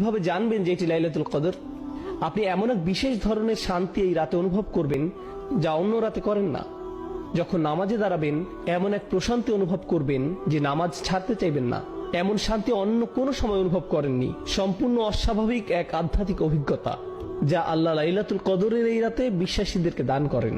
কীভাবে জানবেন যে এটি লাইলাতুল কদর? আপনি এমন এক বিশেষ ধরনের শান্তি এই রাতে অনুভব করবেন যা অন্য রাতে করেন না। যখন নামাজে দাঁড়াবেন, এমন এক প্রশান্তি অনুভব করবেন যে নামাজ ছাড়তে চাইবেন না। এমন শান্তি অন্য কোনো সময় অনুভব করেননি। সম্পূর্ণ অস্বাভাবিক এক আধ্যাত্মিক অভিজ্ঞতা যা আল্লাহ লাইলাতুল কদরের এই রাতে বিশ্বাসীদেরকে দান করেন।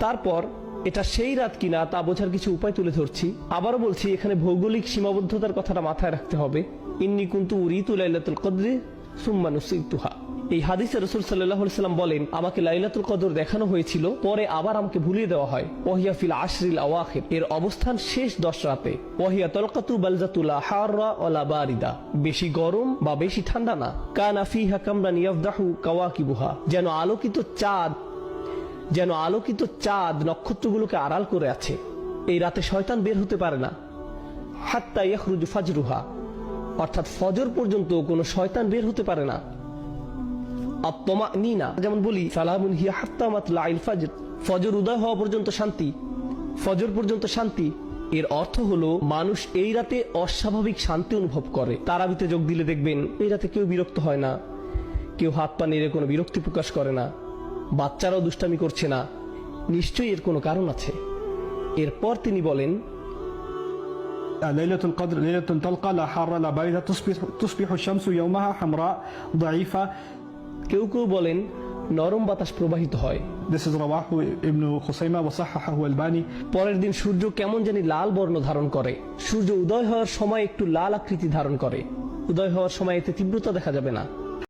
তারপর এটা সেই রাত কিনা তা বোঝার কিছু উপায় তুলে ধরছি। আবারও বলছি, এখানে ভৌগোলিক সীমাবদ্ধতার কথাটা মাথায় রাখতে হবে। ইন্নি কুন্তু উরিতু লাইলাতুল কদরে সুম্মানুসিতুহা এই হাদিসে রসুল সাল্লাহ সাল্লাম বলেন, আমাকে লাইলাতুল কদর দেখানো হয়েছিল, পরে আবার আমাকে ভুলিয়ে দেওয়া হয়। ওহিয়া ফিল আশরিল আওয়াখির, এর অবস্থান শেষ দশ রাতে। ওহিয়া তলকাতু বালজাতুলা হাররা ওলা বারিদা। বেশি গরম বা বেশি ঠান্ডা না। কানা ফিহা কামরান ইয়াফদাহু কাওয়াকিবুহা। যেন আলোকিত চাঁদ যেন আলোকিত চাঁদ নক্ষত্রগুলোকে আড়াল করে আছে। এই রাতে শয়তান বের হতে পারে না। হাত্তা ইয়াখরুজু ফাজরুহা। অর্থাৎ ফজর পর্যন্ত কোনো শয়তান বের হতে পারে না। আত্মমা নিনা যেমন বলি, সালামুন হিয়া হাত্তা মাতলা আইল ফাজর। ফজর উদয় হওয়া পর্যন্ত শান্তি। ফজর পর্যন্ত শান্তি। এর অর্থ হলো, মানুষ এই রাতে অস্বাভাবিক শান্তি অনুভব করে। তারাবিতে যোগ দিলে দেখবেন, এই রাতে কেউ বিরক্ত হয় না। কেউ হাত পা নেড়ে কোনো বিরক্তি প্রকাশ করে না। বাচ্চারাও দুষ্টামি করছে না নিশ্চয়ই এর কোনো কারণ আছে এরপর তিনি বলেন ليلة القدر ليلة تلقى لا حار لا باردة تصبح, تصبح الشمس يومها حمراء ضعيفة কেউ কেউ বলেন নরম বাতাস প্রবাহিত হয় This is رواه ابن خصيمة وصححه الباني পরের দিন সূর্য কেমন জানি লাল বর্ণ ধারণ করে সূর্য উদয় হওয়ার সময় একটু লাল আকৃতি ধারণ করে উদয় হওয়ার সময় এতে তীব্রতা দেখা যাবে না